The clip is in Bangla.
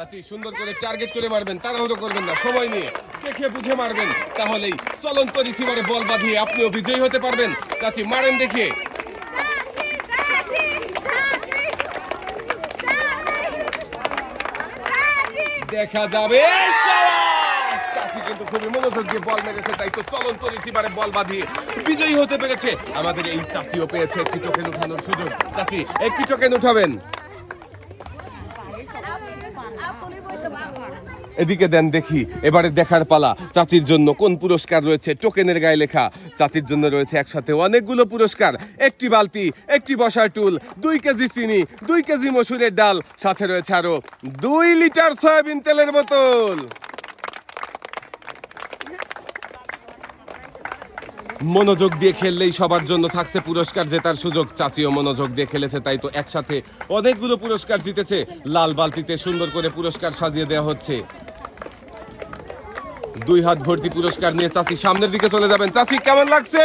চাচি, সুন্দর করে টার্গেট করে মারবেন, তাড়াহুড়ো করবেন না, সময় নিয়ে দেখে বুঝে মারবেন। তাহলেই চলন্ত রিসিভারে বল বাঁধিয়ে আপনিও বিজয়ী হতে পারবেন। চাচি, মারেন দেখে। দেখা যাবে কিন্তু খুবই মনোযোগ দিয়ে বল মেরেছে, তাই তো চলন্ত রিসিভারে বল বাঁধিয়ে বিজয়ী হতে পেরেছে। আমাদের এই চাচিও পেয়েছে, একটি টোকেন উঠানোর সুযোগ। চাচি, একটি টোকেন উঠাবেন। এদিকে দেন দেখি, এবারে দেখার পালা। চাচির জন্য কোন পুরস্কার রয়েছে? টোকেনের গায়ে লেখা। চাচির জন্য রয়েছে একসাথে অনেকগুলো পুরস্কার। একটি বালতি, একটি বসার টুল, দুই কেজি চিনি, দুই কেজি মসুরের ডাল, সাথে রয়েছে আরও দুই লিটার সয়াবিন তেলের বোতল। মনোযোগ দিয়ে খেললেই সবার জন্য থাকছে পুরস্কার জেতার সুযোগ। চাচিও মনোযোগ দিয়ে খেলেছে, তাই তো একসাথে অনেকগুলো পুরস্কার জিতেছে। লাল বালতিতে সুন্দর করে পুরস্কার সাজিয়ে দেওয়া হচ্ছে। দুই হাত ভর্তি পুরস্কার নিয়ে চাচি সামনের দিকে চলে যাবেন। চাচি, কেমন লাগছে?